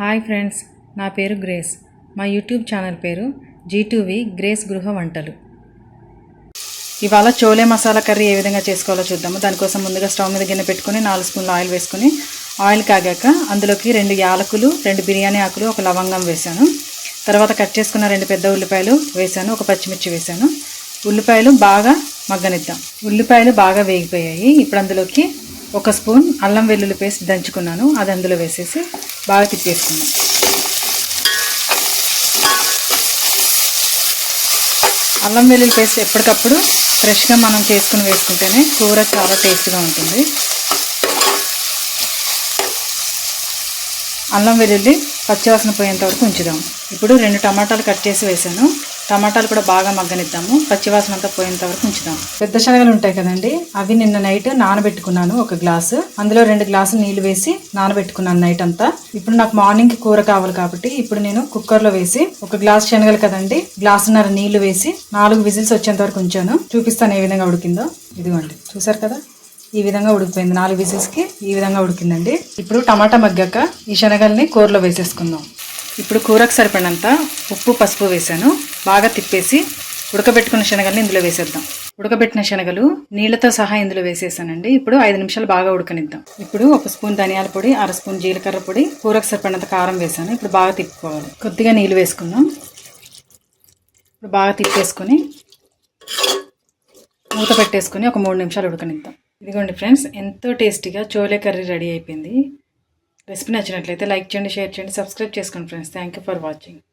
Hi friends నా పేరు grace. మా యూట్యూబ్ ఛానల్ పేరు జీటూవి గ్రేస్ గృహ వంటలు. ఇవాళ చోలే మసాలా కర్రీ ఏ విధంగా చేసుకోవాలో చూద్దాము. దానికోసం ముందుగా స్టవ్ మీద గిన్నె పెట్టుకొని నాలుగు స్పూన్లు ఆయిల్ వేసుకొని ఆయిల్ కాగాక అందులోకి రెండు యాలకులు రెండు బిర్యానీ ఆకులు ఒక లవంగం వేశాను తర్వాత కట్ చేసుకున్న రెండు పెద్ద ఉల్లిపాయలు వేశాను ఒక పచ్చిమిర్చి వేశాను ఉల్లిపాయలు బాగా మగ్గనిద్దాం. ఉల్లిపాయలు బాగా వేగిపోయాయి. ఇప్పుడు అందులోకి ఒక స్పూన్ అల్లం వెల్లుల్లి పేస్ట్ దంచుకున్నాను. అది అందులో వేసేసి బాగా తిప్పేసుకున్నాను. అల్లం వెల్లుల్లి పేస్ట్ ఎప్పటికప్పుడు ఫ్రెష్గా మనం చేసుకుని వేసుకుంటేనే కూర చాలా టేస్ట్గా ఉంటుంది. అల్లం వెల్లుల్లి పచ్చివాసన పోయేంత వరకు ఉంచుదాం. ఇప్పుడు రెండు టమాటాలు కట్ చేసి వేసాను టమాటాలు కూడా బాగా మగ్గనిద్దాము. పచ్చివాసన అంతా పోయేంత వరకు ఉంచుదాం. పెద్ద శనగలు ఉంటాయి కదండి అవి నిన్న నైట్ నానబెట్టుకున్నాను ఒక గ్లాసు. అందులో రెండు గ్లాసులు నీళ్ళు వేసి నానబెట్టుకున్నాను నైట్ అంతా. ఇప్పుడు నాకు మార్నింగ్ కూర కావాలి కాబట్టి ఇప్పుడు నేను కుక్కర్లో వేసి ఒక గ్లాస్ శనగలు కదండి గ్లాసున్నర నీళ్ళు వేసి నాలుగు విజిల్స్ వచ్చేంత వరకు ఉంచాను. చూపిస్తాను ఏ విధంగా ఉడికిందో. ఇదిగోండి. చూసారు కదా? ఈ విధంగా ఉడికిపోయింది. నాలుగు విజిల్స్కి ఈ విధంగా ఉడికిందండి. ఇప్పుడు టమాటా మగ్గాక ఈ శనగల్ని కూరలో వేసేసుకుందాం. ఇప్పుడు కూరకు సరిపడినంత ఉప్పు పసుపు వేసాను బాగా తిప్పేసి ఉడకబెట్టుకున్న శనగల్ని ఇందులో వేసేద్దాం. ఉడకబెట్టిన శనగలు నీళ్ళతో సహా ఇందులో వేసేసానండి. ఇప్పుడు ఐదు నిమిషాలు బాగా ఉడకనిద్దాం. ఇప్పుడు ఒక స్పూన్ ధనియాల పొడి అర స్పూన్ జీలకర్ర పొడి కూరకు సరిపడినంత కారం వేసాను. ఇప్పుడు బాగా తిప్పుకోవాలి. కొద్దిగా నీళ్ళు వేసుకుందాం. ఇప్పుడు బాగా తిప్పేసుకొని మూత పెట్టేసుకొని ఒక మూడు నిమిషాలు ఉడకనిద్దాం. ఇదిగోండి ఫ్రెండ్స్ ఎంతో టేస్టీగా చోలే కర్రీ రెడీ అయిపోయింది. రెసిపీ నచ్చినట్లయితే లైక్ చేయండి షేర్ చేయండి సబ్స్క్రైబ్ చేసుకోండి friends. Thank you for watching.